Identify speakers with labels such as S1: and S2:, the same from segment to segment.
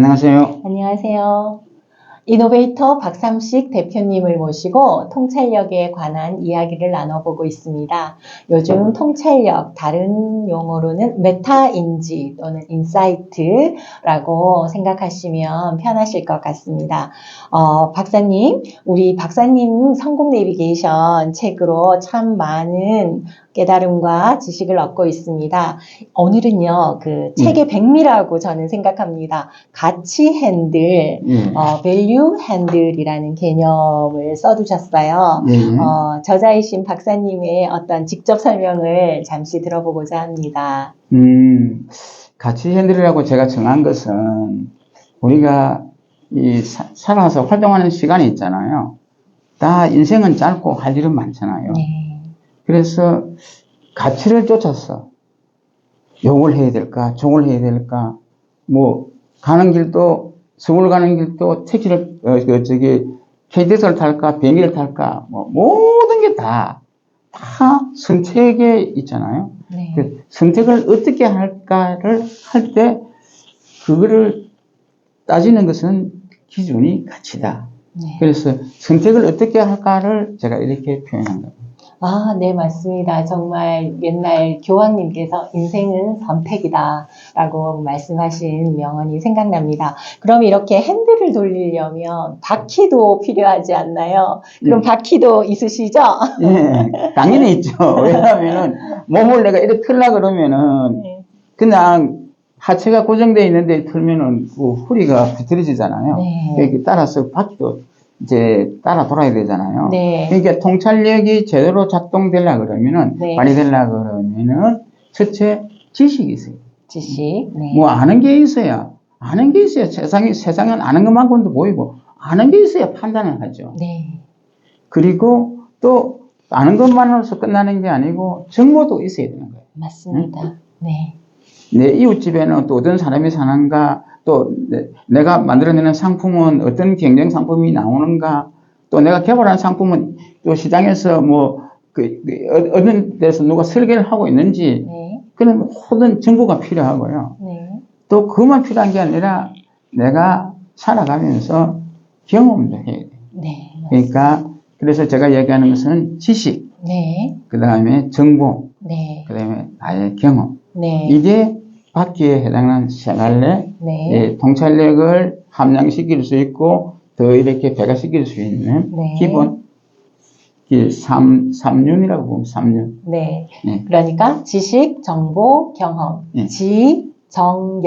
S1: 안녕하세요.
S2: 안녕하세요. 이노베이터 박삼식 대표님을 모시고 통찰력에 관한 이야기를 나눠보고 있습니다. 요즘 통찰력, 다른 용어로는 메타인지 또는 인사이트라고 생각하시면 편하실 것 같습니다. 어, 박사님, 우리 박사님 성공 내비게이션 책으로 참 많은 깨달음과 지식을 얻고 있습니다. 오늘은요, 그 책의 백미라고 저는 생각합니다. 가치 핸들,
S1: 예.
S2: 어, value handle이라는 개념을 써두셨어요.
S1: 예, 예.
S2: 어, 저자이신 박사님의 어떤 직접 설명을 잠시 들어보고자 합니다.
S1: 음, 가치 핸들이라고 제가 정한 것은 우리가 이 사- 살아서 활동하는 시간이 있잖아요. 다 인생은 짧고 할 일은 많잖아요.
S2: 네.
S1: 그래서 가치를 쫓았어. 욕을 해야 될까, 종을 해야 될까, 뭐 가는 길도 서울 가는 길도 택시를 어, 그 저기 KTX를 탈까, 비행기를 탈까, 뭐 모든 게 다 다 선택에 있잖아요.
S2: 네.
S1: 그 선택을 어떻게 할까를 할 때 그거를 따지는 것은 기준이 가치다.
S2: 네.
S1: 그래서 선택을 어떻게 할까를 제가 이렇게 표현한 겁니다.
S2: 아, 네, 맞습니다. 정말 옛날 교황님께서 인생은 선택이다 라고 말씀하신 명언이 생각납니다. 그럼 이렇게 핸들을 돌리려면 바퀴도 필요하지 않나요? 그럼
S1: 예.
S2: 바퀴도 있으시죠?
S1: 예, 당연히 있죠. 왜냐하면은 몸을 내가 이렇게 틀라 그러면은
S2: 네.
S1: 그냥 하체가 고정되어 있는데 틀면은 그 허리가 비틀어지잖아요.
S2: 네.
S1: 따라서 바퀴도 이제 따라 돌아야 되잖아요.
S2: 네.
S1: 그러니까 통찰력이 제대로 작동되려 그러면은
S2: 네.
S1: 발휘되려 그러면은 첫째 지식이 있어요.
S2: 지식. 네.
S1: 뭐 아는 게 있어야 아는 게 있어야 세상에 세상엔 아는 것만큼도 보이고 아는 게 있어야 판단을 하죠.
S2: 네.
S1: 그리고 또 아는 것만으로서 끝나는 게 아니고 정보도 있어야 되는 거예요.
S2: 맞습니다. 네.
S1: 내 이웃집에는 또 어떤 사람이 사는가, 또 내, 가 만들어내는 상품은 어떤 경쟁 상품이 나오는가, 또 내가 개발한 상품은 또 시장에서 뭐, 그, 그 어- 어느 데서 누가 설계를 하고 있는지,
S2: 네.
S1: 그런 모든 정보가 필요하고요.
S2: 네.
S1: 또 그것만 필요한 게 아니라 내가 살아가면서 경험도 해야 돼요.
S2: 네.
S1: 그러니까, 그래서 제가 얘기하는 것은 지식,
S2: 네.
S1: 그 다음에 정보,
S2: 네.
S1: 그 다음에 나의 경험.
S2: 네.
S1: 이게 바퀴에 해당하는 세 갈래
S2: 네.
S1: 예, 통찰력을 함량시킬 수 있고 더 이렇게 배가시킬 수 있는
S2: 네.
S1: 기본 이 삼, 삼륜이라고 보면 삼륜.
S2: 네.
S1: 예.
S2: 그러니까 지식, 정보, 경험,
S1: 예.
S2: 지, 정,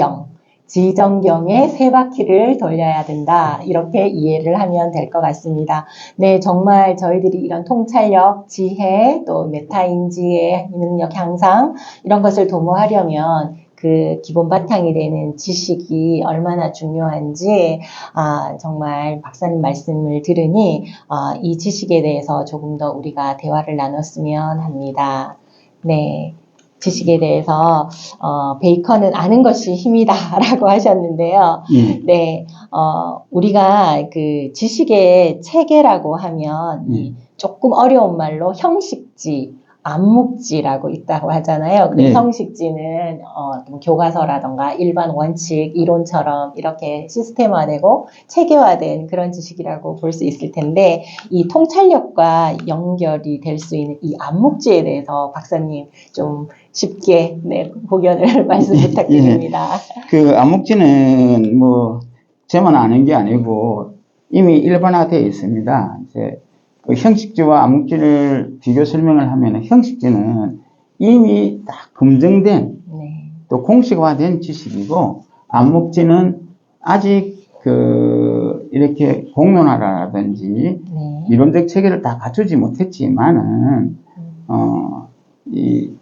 S2: 지정경의 세 바퀴를 돌려야 된다. 이렇게 이해를 하면 될 것 같습니다. 네, 정말 저희들이 이런 통찰력, 지혜, 또 메타인지의 능력 향상, 이런 것을 도모하려면 그 기본 바탕이 되는 지식이 얼마나 중요한지, 아, 정말 박사님 말씀을 들으니, 아, 이 지식에 대해서 조금 더 우리가 대화를 나눴으면 합니다. 네. 지식에 대해서, 어, 베이컨은 아는 것이 힘이다라고 하셨는데요.
S1: 예.
S2: 네, 어, 우리가 그 지식의 체계라고 하면
S1: 예.
S2: 조금 어려운 말로 형식지, 암묵지라고 있다고 하잖아요. 그
S1: 네.
S2: 형식지는 어, 좀 교과서라던가 일반 원칙, 이론처럼 이렇게 시스템화되고 체계화된 그런 지식이라고 볼 수 있을 텐데 이 통찰력과 연결이 될 수 있는 이 암묵지에 대해서 박사님 좀 쉽게 네, 고견을 말씀
S1: 예.
S2: 부탁드립니다.
S1: 그 암묵지는 뭐 저만 아는 게 아니고 이미 일반화되어 있습니다. 이제 그 형식지와 암묵지를 비교 설명을 하면 형식지는 이미 다 검증된
S2: 네.
S1: 또 공식화된 지식이고 암묵지는 아직 그 이렇게 공론화라든지
S2: 네.
S1: 이론적 체계를 다 갖추지 못했지만은
S2: 음,
S1: 어이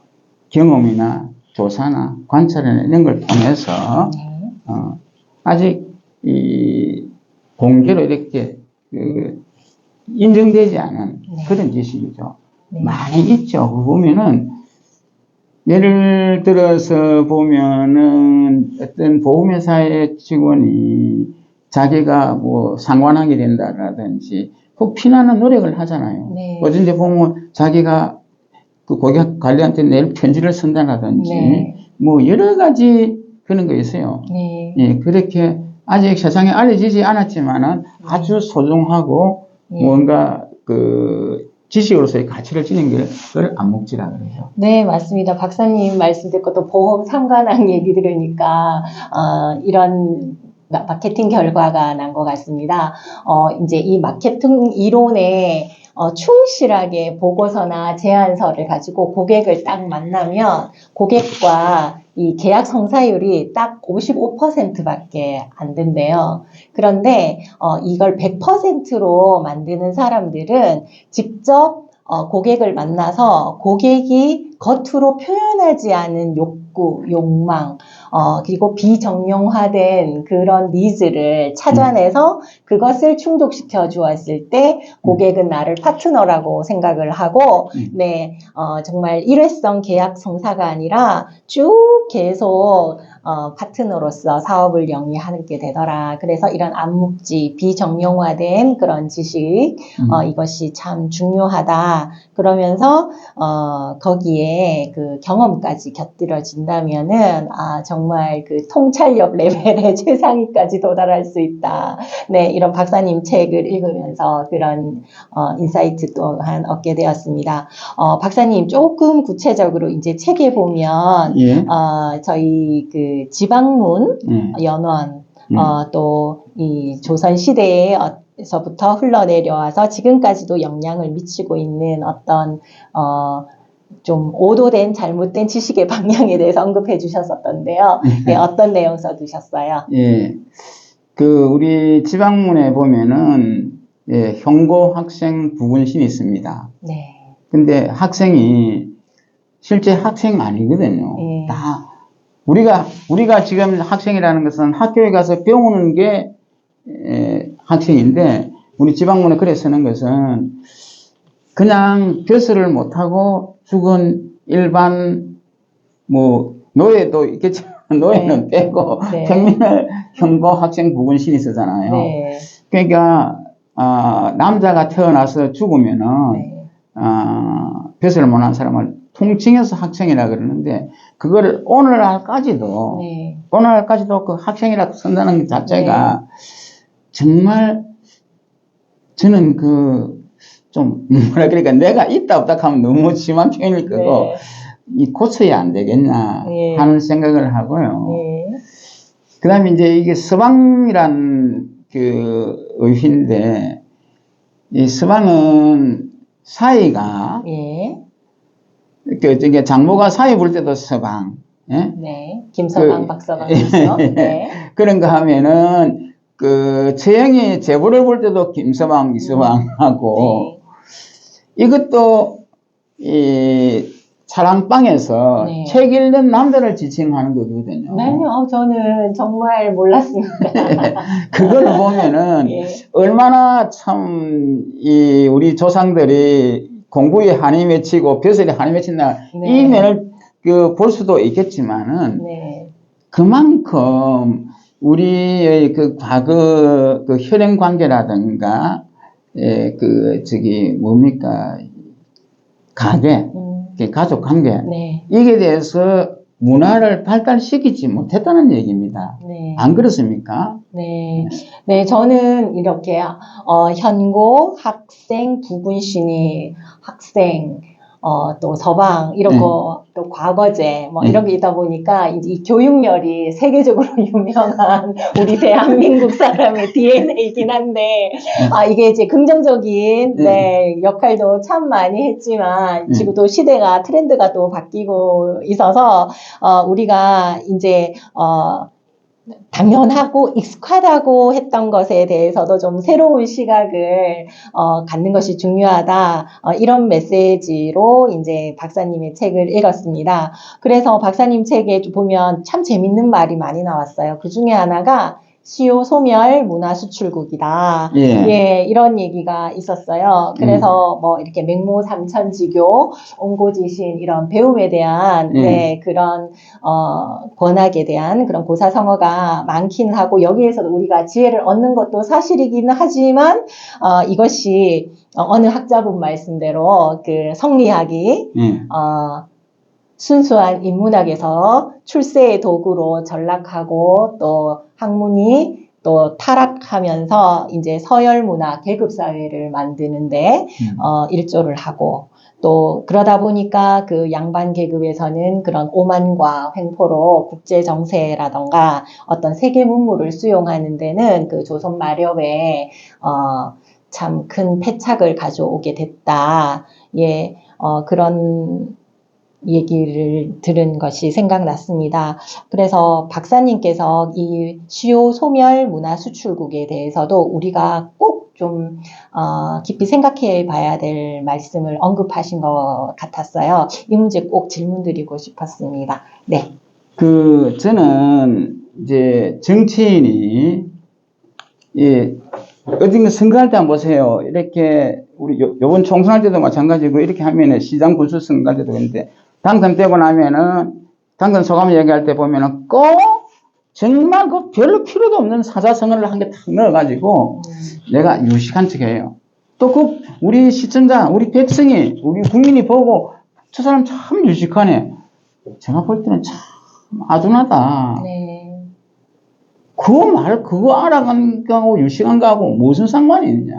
S1: 경험이나 조사나 관찰이나 이런 걸 통해서
S2: 네.
S1: 어 아직 이 공개로 이렇게 그 인정되지 않은
S2: 네.
S1: 그런 지식이죠.
S2: 네.
S1: 많이 있죠. 보면은 예를 들어서 보면은 어떤 보험회사의 직원이 자기가 뭐 상관하게 된다라든지 그 피나는 노력을 하잖아요.
S2: 네.
S1: 어딘지 보면 자기가 그 고객 관리한테 내일 편지를 쓴다라든지
S2: 네.
S1: 뭐 여러 가지 그런 거 있어요.
S2: 네.
S1: 예, 그렇게 아직 세상에 알려지지 않았지만은 아주 소중하고
S2: 예.
S1: 뭔가 그 지식으로서의 가치를 지닌 걸 안목지라 그래요.
S2: 네, 맞습니다. 박사님 말씀 듣고 또 보험 상관한 얘기 들으니까, 어, 이런 마- 마케팅 결과가 난 것 같습니다. 어, 이제 이 마케팅 이론에 어, 충실하게 보고서나 제안서를 가지고 고객을 딱 만나면 고객과 이 계약 성사율이 딱 55%밖에 안 된대요. 그런데 어, 이걸 100%로 만드는 사람들은 직접 어, 고객을 만나서 고객이 겉으로 표현하지 않은 욕구, 욕망, 어, 그리고 비정형화된 그런 니즈를 찾아내서 그것을 충족시켜 주었을 때 고객은 나를 파트너라고 생각을 하고,
S1: 음.
S2: 네, 어, 정말 일회성 계약 성사가 아니라 쭉 계속 어, 파트너로서 사업을 영위하게 되더라. 그래서 이런 암묵지, 비정형화된 그런 지식,
S1: 음.
S2: 어, 이것이 참 중요하다. 그러면서, 어, 거기에 그 경험까지 곁들여진다면은, 아, 정말 그 통찰력 레벨의 최상위까지 도달할 수 있다. 네, 이런 박사님 책을 읽으면서 그런, 어, 인사이트 또한 얻게 되었습니다. 어, 박사님 조금 구체적으로 이제 책에 보면,
S1: 예.
S2: 어, 저희 그 지방문
S1: 예.
S2: 연원,
S1: 음.
S2: 어, 또 이 조선 시대에서부터 흘러내려와서 지금까지도 영향을 미치고 있는 어떤 어, 좀 오도된 잘못된 지식의 방향에 대해서 언급해 주셨었던데요. 네, 어떤 내용 써두셨어요?
S1: 예. 그 우리 지방문에 보면은 예, 형고 학생 부분신이 있습니다.
S2: 네,
S1: 근데 학생이 실제 학생 아니거든요.
S2: 예.
S1: 다 우리가 우리가 지금 학생이라는 것은 학교에 가서 배우는 게 에, 학생인데 우리 지방문에 글에 쓰는 것은 그냥 벼슬을 못하고 죽은 일반 뭐 노예도 있겠지만 노예는 빼고
S2: 네.
S1: 평민을 형고 학생 부군 신이 쓰잖아요.
S2: 네,
S1: 그러니까 아, 남자가 태어나서 죽으면은
S2: 네,
S1: 아, 벼슬을 못한 사람을 통칭해서 학생이라 그러는데 그거를 오늘날까지도
S2: 네,
S1: 오늘날까지도 그 학생이라고 쓴다는 것 자체가 정말 저는 그 좀 뭐라 그러니까 내가 있다 없다 하면 너무 심한 표현일 거고
S2: 네,
S1: 이 고쳐야 안 되겠나
S2: 예.
S1: 하는 생각을 하고요.
S2: 네,
S1: 그다음에 이제 이게 서방이란 그 의휘인데 이 서방은 사이가
S2: 예,
S1: 그 저기 장모가 사이 볼 때도 서방 예?
S2: 네, 김서방,
S1: 그-
S2: 박서방이죠. 네,
S1: 그런 거 하면은 그 최영이 제보를 볼 때도 김서방 이서방 하고
S2: 네,
S1: 이것도 이 사랑방에서
S2: 네.
S1: 책 읽는 남자를 지칭하는 거거든요.
S2: 네, 어, 저는 정말 몰랐습니다.
S1: 그걸 보면은
S2: 예.
S1: 얼마나 참 이 우리 조상들이 공부에 한이 맺히고 벼슬에 한이 맺힌다
S2: 네.
S1: 이 면을 그 볼 수도 있겠지만은
S2: 네,
S1: 그만큼 우리의 그 과거 그 혈연 관계라든가 예, 그 저기 뭡니까 가계
S2: 음,
S1: 그 가족 관계
S2: 네,
S1: 이게 대해서 문화를 발달시키지 못했다는 얘기입니다.
S2: 네.
S1: 안 그렇습니까?
S2: 네, 네, 저는 이렇게 어, 현고, 학생, 부군신이 학생, 어, 또 서방 이런
S1: 네.
S2: 거, 또 과거제 뭐
S1: 네.
S2: 이런 게 있다 보니까 이, 이 교육열이 세계적으로 유명한 우리 대한민국 사람의 DNA이긴 한데 아 이게 이제 긍정적인
S1: 네.
S2: 네, 역할도 참 많이 했지만
S1: 네.
S2: 지금 또 시대가 트렌드가 또 바뀌고 있어서 어, 우리가 이제 어, 당연하고 익숙하다고 했던 것에 대해서도 좀 새로운 시각을 어, 갖는 것이 중요하다. 어, 이런 메시지로 이제 박사님의 책을 읽었습니다. 그래서 박사님 책에 보면 참 재밌는 말이 많이 나왔어요. 그 중에 하나가 시효 소멸 문화 수출국이다.
S1: 예.
S2: 예, 이런 얘기가 있었어요. 그래서 뭐 이렇게 맹모 삼천지교, 옹고지신 이런 배움에 대한
S1: 예.
S2: 네, 그런 어, 권학에 대한 그런 고사성어가 많기는 하고 여기에서도 우리가 지혜를 얻는 것도 사실이기는 하지만 어, 이것이 어, 어느 학자분 말씀대로 그 성리학이
S1: 예.
S2: 어, 순수한 인문학에서 출세의 도구로 전락하고 또 학문이 또 타락하면서 이제 서열 문화 계급 사회를 만드는데
S1: 음.
S2: 어, 일조를 하고 또 그러다 보니까 그 양반 계급에서는 그런 오만과 횡포로 국제 정세라던가 어떤 세계 문물을 수용하는 데는 그 조선 마렵에 어, 참 큰 패착을 가져오게 됐다. 예, 어, 그런 얘기를 들은 것이 생각났습니다. 그래서 박사님께서 이 시효 소멸 문화 수출국에 대해서도 우리가 꼭좀 어, 깊이 생각해 봐야 될 말씀을 언급하신 것 같았어요. 이 문제 꼭 질문드리고 싶었습니다. 네.
S1: 그 저는 이제 정치인이 예 어딘가 선거할 때 한번 보세요. 이렇게 우리 요, 요번 총선할 때도 마찬가지고 이렇게 하면은 시장 군수 선거할 때도 그런데 당선되고 나면은 당선 소감 얘기할 때 보면은 꼭 정말 그 별로 필요도 없는 사자성어를 한 개 탁 넣어가지고 내가 유식한 척해요. 또 그 우리 시청자, 우리 백성이, 우리 국민이 보고 저 사람 참 유식하네. 제가 볼 때는 참 아둔하다.
S2: 네.
S1: 그 말, 그거 알아간 거하고 유식한 거하고 무슨 상관이 있냐.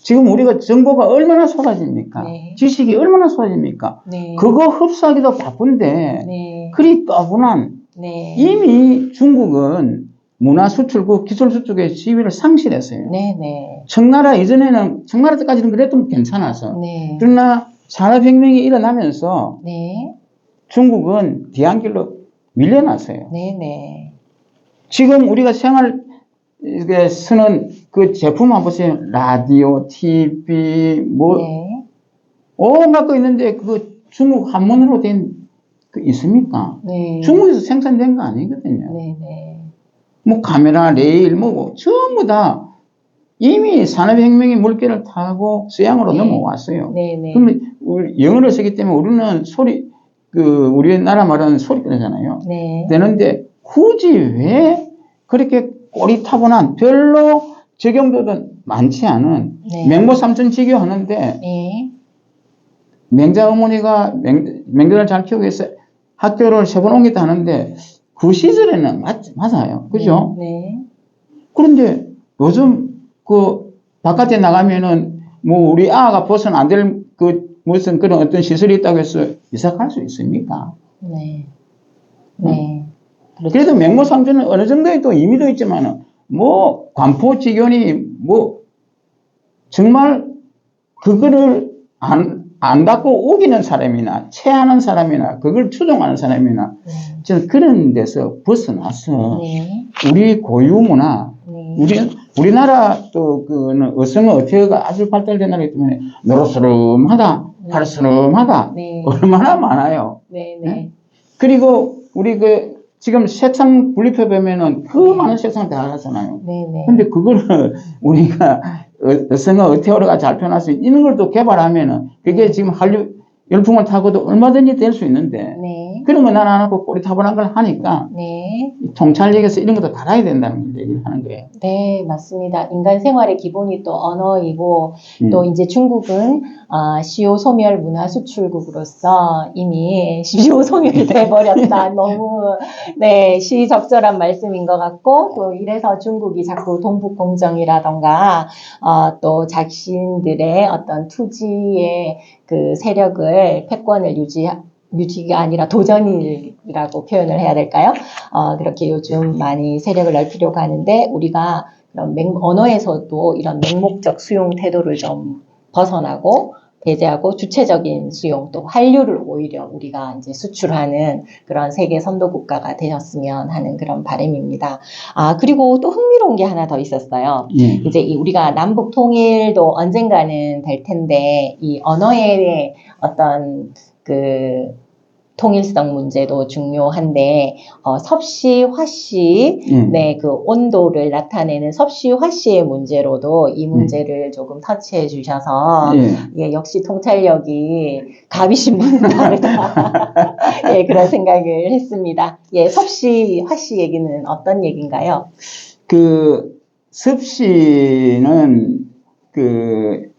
S2: 네.
S1: 지금 우리가 정보가 얼마나 쏟아집니까?
S2: 네.
S1: 지식이 얼마나 쏟아집니까?
S2: 네.
S1: 그거 흡수하기도 바쁜데,
S2: 네.
S1: 그리 떠분한,
S2: 네.
S1: 이미 중국은 문화 수출국, 기술 수출국의 지위를 상실했어요.
S2: 네. 네.
S1: 청나라 이전에는, 청나라 때까지는 그래도 괜찮아서.
S2: 네.
S1: 그러나 산업혁명이 일어나면서
S2: 네.
S1: 중국은 뒤안길로 밀려났어요.
S2: 네. 네.
S1: 지금 우리가 생활, 이게 쓰는 그 제품 한번 보세요. 라디오, TV, 뭐,
S2: 네.
S1: 온갖 거 있는데 그 중국 한문으로 된 그 있습니까?
S2: 네.
S1: 중국에서 생산된 거 아니거든요.
S2: 네. 네.
S1: 뭐 카메라, 레일, 뭐고 전부 다 이미 산업혁명의 물결을 타고 서양으로
S2: 네.
S1: 넘어왔어요.
S2: 네. 네.
S1: 그러면 우리 영어를 쓰기 때문에 우리는 소리, 그 우리나라 말은 소리 끊잖아요.
S2: 네.
S1: 되는데 굳이 왜 그렇게 꼬리타분한 별로 적용도도 많지 않은
S2: 네.
S1: 맹모 삼천 지교 하는데
S2: 네.
S1: 맹자 어머니가 맹, 맹자를 잘 키우기 위해서 학교를 세 번 옮겼다 하는데 그 시절에는 맞, 맞아요. 그죠?
S2: 네.
S1: 그런데 요즘 그 바깥에 나가면은 뭐 우리 아가 벗은 안 될 그 무슨 그런 어떤 시설이 있다고 해서 이사 갈 수 있습니까?
S2: 네. 네. 그렇죠.
S1: 그래도 맹모삼천은 어느 정도의 또 의미도 있지만은 뭐 관포지견이 뭐 정말 그거를 안, 안 갖고 우기는 사람이나 체하는 사람이나 그걸 추종하는 사람이나
S2: 네.
S1: 저는 그런 데서 벗어나서
S2: 네.
S1: 우리 고유 문화
S2: 네.
S1: 우리 우리나라 또 그는 어성어 어태어가 아주 발달된 나라이기 때문에 노릇스름하다 파르스름하다
S2: 네.
S1: 얼마나 많아요.
S2: 네. 네.
S1: 그리고 우리 그 지금 색상 분리표 보면은 그 많은 색상 다 하잖아요.
S2: 네. 네.
S1: 근데 그거를 우리가 어- 어성어 어태어가 잘 표현할 수 있는 이런 걸 또 개발하면은 그게 지금 한류 열풍을 타고도 얼마든지 될 수 있는데
S2: 네.
S1: 거 나는 안 하고 꼬리타분한 걸 하니까
S2: 네.
S1: 이 통찰력에서 이런 것도 달아야 된다는 걸 얘기를 하는 거예요.
S2: 네, 맞습니다. 인간 생활의 기본이 또 언어이고,
S1: 음.
S2: 또 이제 중국은 아, 시효 소멸 문화 수출국으로서 이미 시효 소멸이 돼버렸다. 너무 네 시적절한 말씀인 것 같고, 또 이래서 중국이 자꾸 동북 공정이라던가 어, 또 자신들의 어떤 투지의 그 세력을 패권을 유지 유지가 아니라 도전이라고 표현을 해야 될까요? 어, 그렇게 요즘 많이 세력을 넓히려고 하는데 우리가 그런 맹, 언어에서도 이런 맹목적 수용 태도를 좀 벗어나고 배제하고 주체적인 수용 또 한류를 오히려 우리가 이제 수출하는 그런 세계 선도 국가가 되셨으면 하는 그런 바람입니다. 아 그리고 또 흥미로운 게 하나 더 있었어요.
S1: 예.
S2: 이제 이 우리가 남북 통일도 언젠가는 될 텐데 이 언어의 어떤 그 통일성 문제도 중요한데 어, 섭씨, 화씨
S1: 예.
S2: 네, 그 온도를 나타내는 섭씨, 화씨의 문제로도 이 문제를 조금 터치해 주셔서
S1: 예.
S2: 예, 역시 통찰력이 갑이신 분은 다르다. 예, 그런 생각을 했습니다. 예, 섭씨, 화씨 얘기는 어떤 얘기인가요?
S1: 그 습시는 그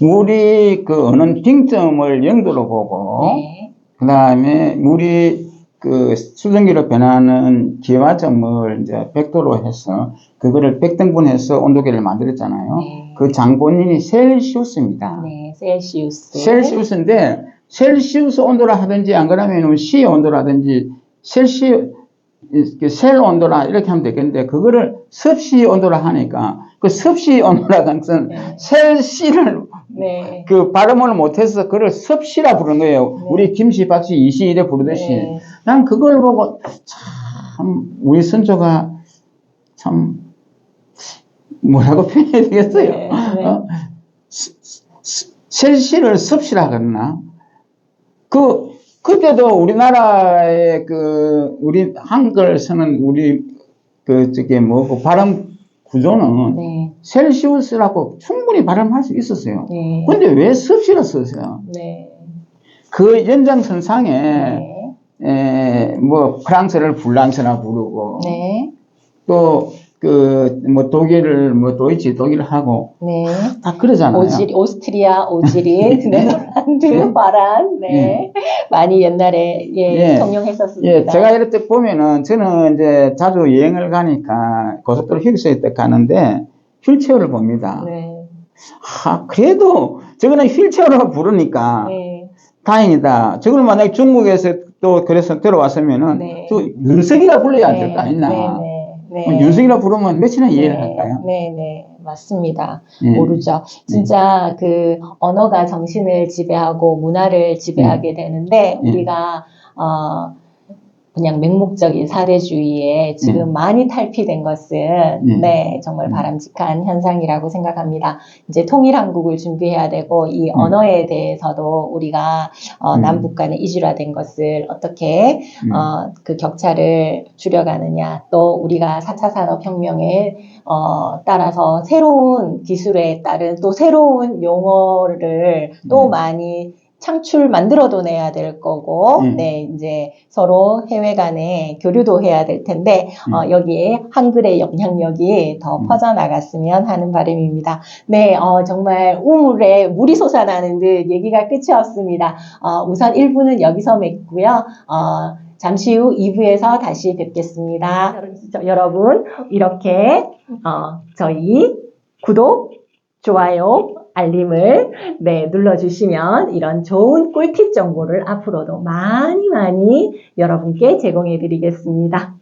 S1: 물이 그 어느 빙점을 영도로 보고
S2: 네,
S1: 그 다음에 물이 그 수증기로 변하는 기화점을 이제 100도로 해서 그거를 100등분해서 온도계를 만들었잖아요.
S2: 네.
S1: 그 장본인이 셀시우스입니다.
S2: 네, 셀시우스.
S1: 셀시우스인데 셀시우스 온도라 하든지 안 그러면 C 온도라든지 셀시 그셀 온도라 이렇게 하면 되겠는데 그거를 섭씨 온도라 하니까 그 섭씨 온도라 것은
S2: 네.
S1: 셀씨를
S2: 네.
S1: 그 발음을 못해서 그걸 섭씨라 부른 거예요.
S2: 네.
S1: 우리 김씨, 박씨, 이씨 이래 부르듯이.
S2: 네.
S1: 난 그걸 보고 참 우리 선조가 참 뭐라고 표현해야 되겠어요.
S2: 네, 네.
S1: 어? 셀시를 섭씨라 그러나 그 그때도 우리나라의 그 우리 한글 쓰는 우리 그 저게 뭐고 발음 구조는
S2: 네.
S1: 셀시우스라고 충분히 발음할 수 있었어요.
S2: 네.
S1: 근데 왜 섭씨를 썼어요?
S2: 네.
S1: 그 연장선상에
S2: 네.
S1: 에, 뭐 프랑스를 불랑스나 부르고
S2: 네.
S1: 또 그 뭐 독일을 뭐 도이치 독일 하고
S2: 네.
S1: 다 그러잖아요.
S2: 오지, 오스트리아, 오지리, 네덜란드,
S1: 네.
S2: 바란, 네. 많이 옛날에, 예,
S1: 예.
S2: 통용했었습니다.
S1: 예, 제가 이럴 때 보면은 저는 이제 자주 여행을 가니까 고속도로 휴게소에 때 가는데 휠체어를 봅니다.
S2: 네.
S1: 아, 그래도 저거는 휠체어로 부르니까
S2: 네.
S1: 다행이다. 저걸 만약에 중국에서 또 그래서 들어왔으면은
S2: 네.
S1: 또 윤석이라 불러야
S2: 네.
S1: 될거 아니나.
S2: 네. 네. 네.
S1: 뭐 윤석이라 부르면 몇이나 이해를 할까요?
S2: 네, 네, 맞습니다.
S1: 예.
S2: 모르죠. 진짜 그 언어가 정신을 지배하고 문화를 지배하게 되는데
S1: 예.
S2: 우리가 어 그냥 맹목적인 사대주의에 지금
S1: 예.
S2: 많이 탈피된 것은
S1: 예.
S2: 네 정말
S1: 음.
S2: 바람직한 현상이라고 생각합니다. 이제 통일 한국을 준비해야 되고 이
S1: 음.
S2: 언어에 대해서도 우리가 어,
S1: 음.
S2: 남북 간의 이주화된 것을 어떻게
S1: 음.
S2: 어, 그 격차를 줄여가느냐, 또 우리가 4차 산업혁명에 어, 따라서 새로운 기술에 따른 또 새로운 용어를 또
S1: 음.
S2: 많이 창출 만들어도 내야 될 거고,
S1: 음.
S2: 네, 이제 서로 해외 간에 교류도 해야 될 텐데, 어, 여기에 한글의 영향력이 더
S1: 음.
S2: 퍼져나갔으면 하는 바람입니다. 네, 어, 정말 우물에 물이 솟아나는 듯 얘기가 끝이 없습니다. 어, 우선 1부는 여기서 맺고요. 어, 잠시 후 2부에서 다시 뵙겠습니다. 저- 여러분, 이렇게, 어, 저희 구독, 좋아요, 알림을, 네, 눌러주시면 이런 좋은 꿀팁 정보를 앞으로도 많이 많이 여러분께 제공해 드리겠습니다.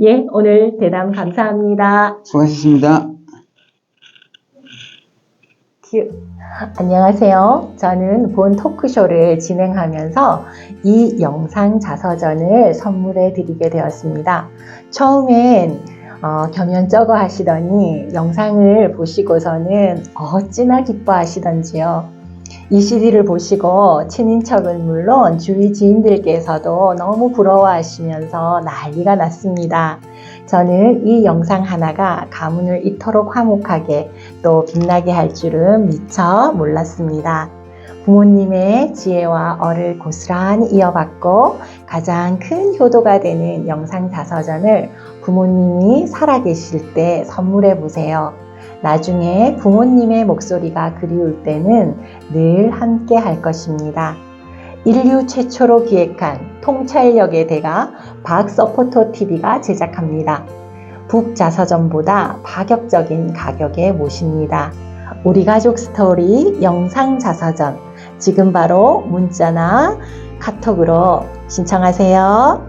S2: 예, 오늘 대담 감사합니다.
S1: 수고하셨습니다.
S2: 큐. 안녕하세요. 저는 본 토크쇼를 진행하면서 이 영상 자서전을 선물해 드리게 되었습니다. 처음엔 어, 겸연쩍어 하시더니 영상을 보시고서는 어찌나 기뻐하시던지요. 이 CD를 보시고 친인척은 물론 주위 지인들께서도 너무 부러워하시면서 난리가 났습니다. 저는 이 영상 하나가 가문을 이토록 화목하게 또 빛나게 할 줄은 미처 몰랐습니다. 부모님의 지혜와 어를 고스란히 이어받고 가장 큰 효도가 되는 영상 자서전을 부모님이 살아계실 때 선물해 보세요. 나중에 부모님의 목소리가 그리울 때는 늘 함께 할 것입니다. 인류 최초로 기획한 통찰력의 대가 박서포터 TV가 제작합니다. 북자서전보다 파격적인 가격에 모십니다. 우리 가족 스토리 영상 자서전 지금 바로 문자나 카톡으로 신청하세요.